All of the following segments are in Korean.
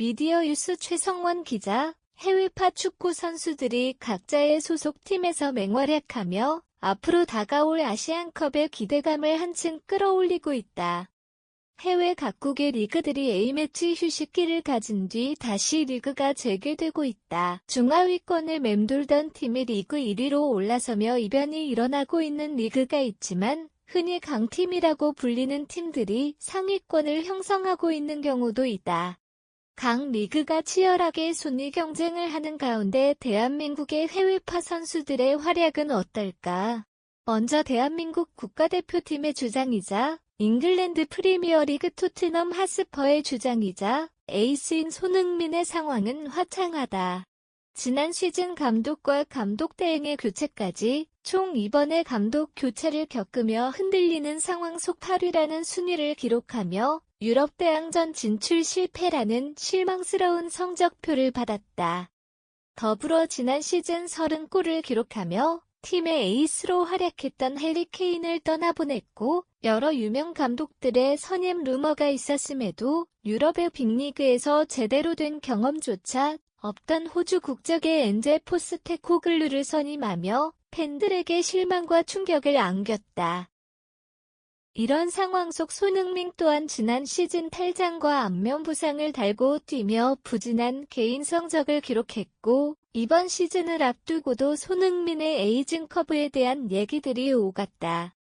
미디어 뉴스 최성원 기자, 해외파 축구 선수들이 각자의 소속팀에서 맹활약하며 앞으로 다가올 아시안컵의 기대감을 한층 끌어올리고 있다. 해외 각국의 리그들이 A매치 휴식기를 가진 뒤 다시 리그가 재개되고 있다. 중하위권을 맴돌던 팀이 리그 1위로 올라서며 이변이 일어나고 있는 리그가 있지만 흔히 강팀이라고 불리는 팀들이 상위권을 형성하고 있는 경우도 있다. 각 리그가 치열하게 순위 경쟁을 하는 가운데 대한민국의 해외파 선수들의 활약은 어떨까? 먼저 대한민국 국가대표팀의 주장이자 잉글랜드 프리미어리그 토트넘 하스퍼의 주장이자 에이스인 손흥민의 상황은 화창하다. 지난 시즌 감독과 감독 대행의 교체까지 총 2번의 감독 교체를 겪으며 흔들리는 상황 속 8위라는 순위를 기록하며 유럽 대항전 진출 실패라는 실망스러운 성적표를 받았다. 더불어 지난 시즌 30골을 기록하며 팀의 에이스로 활약했던 해리 케인을 떠나보냈고 여러 유명 감독들의 선임 루머가 있었음에도 유럽의 빅리그에서 제대로 된 경험조차 없던 호주 국적의 엔제 포스테코글루를 선임하며 팬들에게 실망과 충격을 안겼다. 이런 상황 속 손흥민 또한 지난 시즌 탈장과 안면 부상을 달고 뛰며 부진한 개인 성적을 기록했고 이번 시즌을 앞두고도 손흥민의 에이징 커브에 대한 얘기들이 오갔다.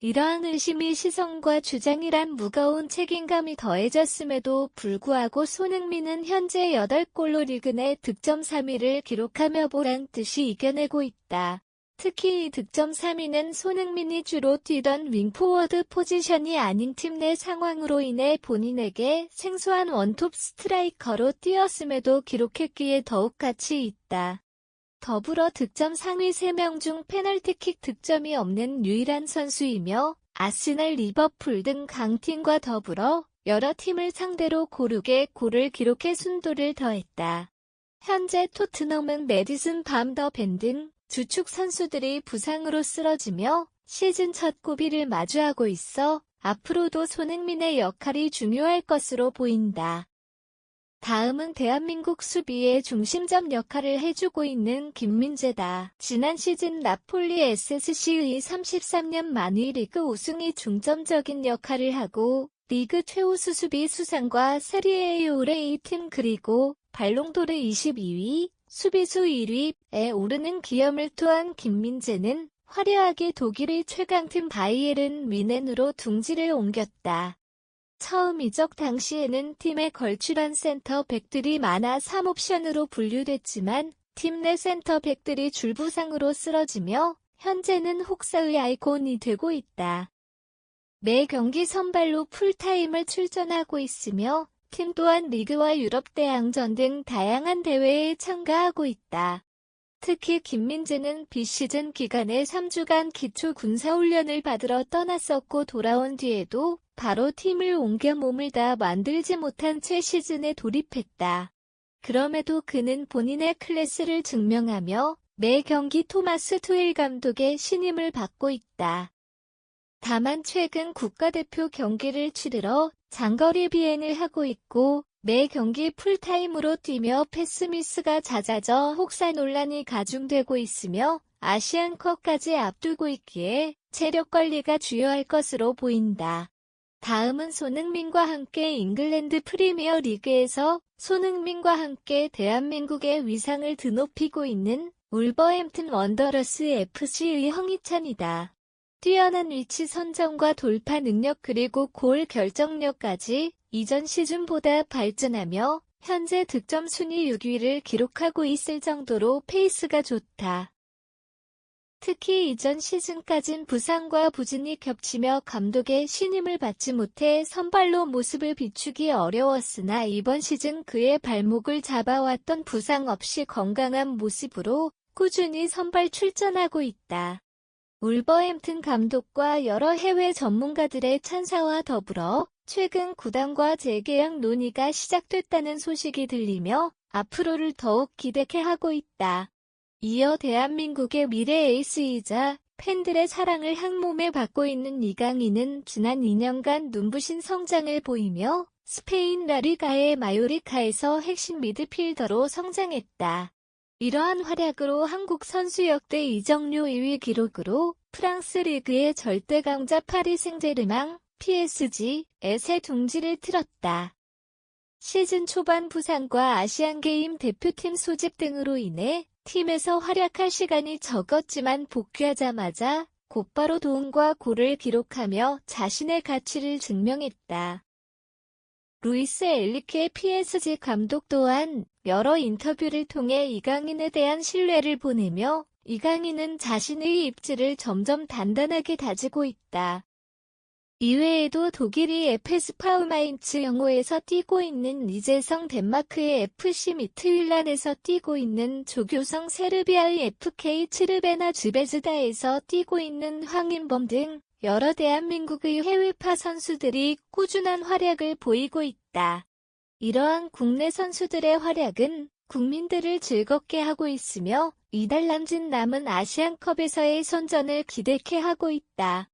이러한 의심이 시선과 주장이란 무거운 책임감이 더해졌음에도 불구하고 손흥민은 현재 8골로 리그 내 득점 3위를 기록하며 보란 듯이 이겨내고 있다. 특히 이 득점 3위는 손흥민이 주로 뛰던 윙포워드 포지션이 아닌 팀 내 상황으로 인해 본인에게 생소한 원톱 스트라이커로 뛰었음에도 기록했기에 더욱 가치 있다. 더불어 득점 상위 3명 중 페널티킥 득점이 없는 유일한 선수이며 아스날 리버풀 등 강팀과 더불어 여러 팀을 상대로 고르게 골을 기록해 순도를 더했다. 현재 토트넘은 메디슨 밤더 밴 등 주축 선수들이 부상으로 쓰러지며 시즌 첫 고비를 마주하고 있어 앞으로도 손흥민의 역할이 중요할 것으로 보인다. 다음은 대한민국 수비의 중심점 역할을 해주고 있는 김민재다. 지난 시즌 나폴리 SSC의 33년 만위 리그 우승이 중점적인 역할을 하고 리그 최우수 수비 수상과 세리에의 올해 2팀 그리고 발롱도르 22위, 수비수 1위에 오르는 기염을 토한 김민재는 화려하게 독일의 최강팀 바이에른 위넨으로 둥지를 옮겼다. 처음 이적 당시에는 팀에 걸출한 센터 백들이 많아 3옵션으로 분류됐지만 팀 내 센터 백들이 줄부상으로 쓰러지며 현재는 혹사의 아이콘이 되고 있다. 매 경기 선발로 풀타임을 출전하고 있으며 팀 또한 리그와 유럽 대항전 등 다양한 대회에 참가하고 있다. 특히 김민재는 비시즌 기간에 3주간 기초 군사훈련을 받으러 떠났었고 돌아온 뒤에도 바로 팀을 옮겨 몸을 다 만들지 못한 채 시즌에 돌입했다. 그럼에도 그는 본인의 클래스를 증명하며 매 경기 토마스 투일 감독의 신임을 받고 있다. 다만 최근 국가대표 경기를 치르러 장거리 비행을 하고 있고 매 경기 풀타임으로 뛰며 패스미스가 잦아져 혹사 논란이 가중되고 있으며 아시안컵까지 앞두고 있기에 체력 관리가 주요할 것으로 보인다. 다음은 손흥민과 함께 잉글랜드 프리미어 리그에서 손흥민과 함께 대한민국의 위상을 드높이고 있는 울버햄튼 원더러스 FC의 황희찬이다. 뛰어난 위치 선정과 돌파 능력 그리고 골 결정력까지 이전 시즌보다 발전하며 현재 득점 순위 6위를 기록하고 있을 정도로 페이스가 좋다. 특히 이전 시즌까진 부상과 부진이 겹치며 감독의 신임을 받지 못해 선발로 모습을 비추기 어려웠으나 이번 시즌 그의 발목을 잡아왔던 부상 없이 건강한 모습으로 꾸준히 선발 출전하고 있다. 울버햄튼 감독과 여러 해외 전문가들의 찬사와 더불어 최근 구단과 재계약 논의가 시작됐다는 소식이 들리며 앞으로를 더욱 기대케 하고 있다. 이어 대한민국의 미래 에이스이자 팬들의 사랑을 한 몸에 받고 있는 이강인은 지난 2년간 눈부신 성장을 보이며 스페인 라리가의 마요리카에서 핵심 미드필더로 성장했다. 이러한 활약으로 한국 선수 역대 이적료 2위 기록으로 프랑스 리그의 절대 강자 파리 생제르맹 PSG의 새 둥지를 틀었다. 시즌 초반 부상과 아시안게임 대표팀 소집 등으로 인해 팀에서 활약할 시간이 적었지만 복귀하자마자 곧바로 도움과 골을 기록하며 자신의 가치를 증명했다. 루이스 엘리케 PSG 감독 또한 여러 인터뷰를 통해 이강인에 대한 신뢰를 보내며 이강인은 자신의 입지를 점점 단단하게 다지고 있다. 이외에도 독일이 에페스 파우마인츠 영호에서 뛰고 있는 이재성 덴마크의 FC 미트윌란에서 뛰고 있는 조교성 세르비아의 FK 츠르베나 주베즈다에서 뛰고 있는 황인범 등 여러 대한민국의 해외파 선수들이 꾸준한 활약을 보이고 있다. 이러한 국내 선수들의 활약은 국민들을 즐겁게 하고 있으며 이달 남짓 남은 아시안컵에서의 선전을 기대케 하고 있다.